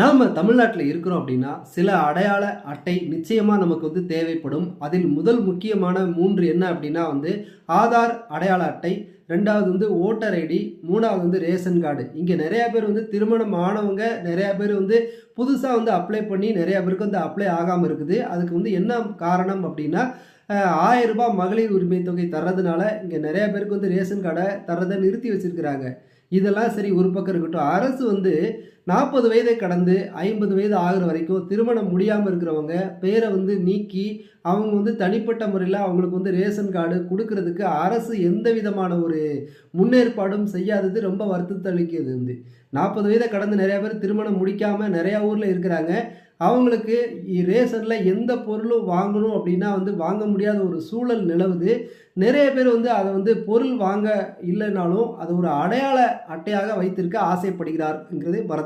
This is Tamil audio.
நாம் தமிழ்நாட்டில் இருக்கிறோம் அப்படின்னா சில அடையாள அட்டை நிச்சயமாக நமக்கு வந்து தேவைப்படும். அதில் முதல் முக்கியமான மூன்று என்ன அப்படின்னா வந்து ஆதார் அடையாள அட்டை ரெண்டாவது வந்து ஓட்டர் ஐடி மூணாவது வந்து ரேஷன் கார்டு. இங்கே நிறையா பேர் வந்து திருமணம் ஆனவங்க நிறையா பேர் வந்து புதுசாக வந்து அப்ளை பண்ணி நிறையா பேருக்கு வந்து அப்ளை ஆகாமல் இருக்குது. அதுக்கு வந்து என்ன காரணம் அப்படின்னா ஆயிரம் ரூபாய் மகளிர் உரிமை தொகை தர்றதுனால இங்கே நிறையா பேருக்கு வந்து ரேஷன் கார்டை தர்றதை நிறுத்தி வச்சுருக்கிறாங்க. இதெல்லாம் சரி ஒரு பக்கம் இருக்கட்டும். அரசு வந்து நாற்பது வயதை கடந்து ஐம்பது வயது ஆகுற வரைக்கும் திருமணம் முடியாமல் இருக்கிறவங்க பேரை வந்து நீக்கி அவங்க வந்து தனிப்பட்ட முறையில் அவங்களுக்கு வந்து ரேஷன் கார்டு கொடுக்கறதுக்கு அரசு எந்த விதமான ஒரு முன்னேற்பாடும் செய்யாதது ரொம்ப வருத்தத்தை அளிக்கிறது வந்து. நாற்பது வயதை கடந்து நிறையா பேர் திருமணம் முடிக்காமல் நிறையா ஊரில் இருக்கிறாங்க. அவங்களுக்கு ரேசரில் எந்த பொருளும் வாங்கணும் அப்படின்னா வந்து வாங்க முடியாத ஒரு சூழல் நிலவுது. நிறைய பேர் வந்து அதை வந்து பொருள் வாங்க இல்லைனாலும் அது ஒரு அடையாள அட்டையாக வைத்திருக்க ஆசைப்படுகிறார்ங்கிறது பரத